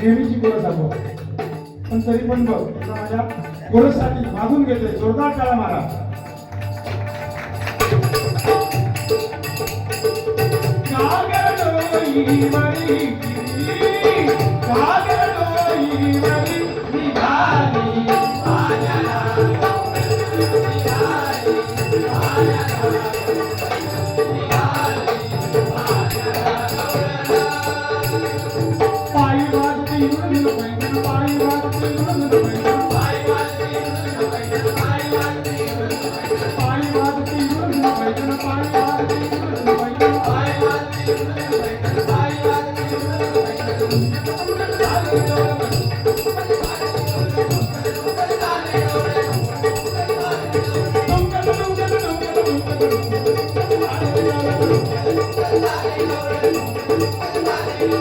देवीची गोरस आपण पण तरी पण बघ माझ्या गोरससाठी मागून घेतोय जोरदार काळा मारा. कागडोई मरी कागड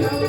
Oh,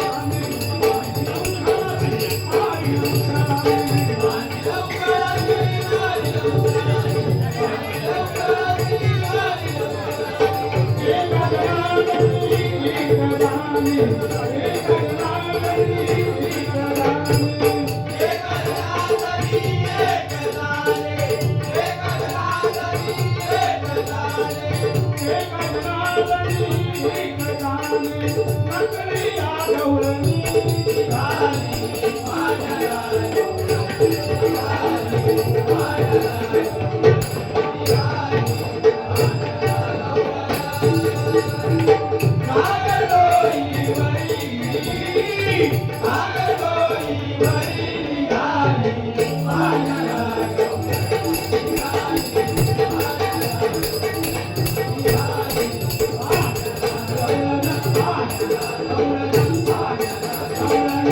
Hey,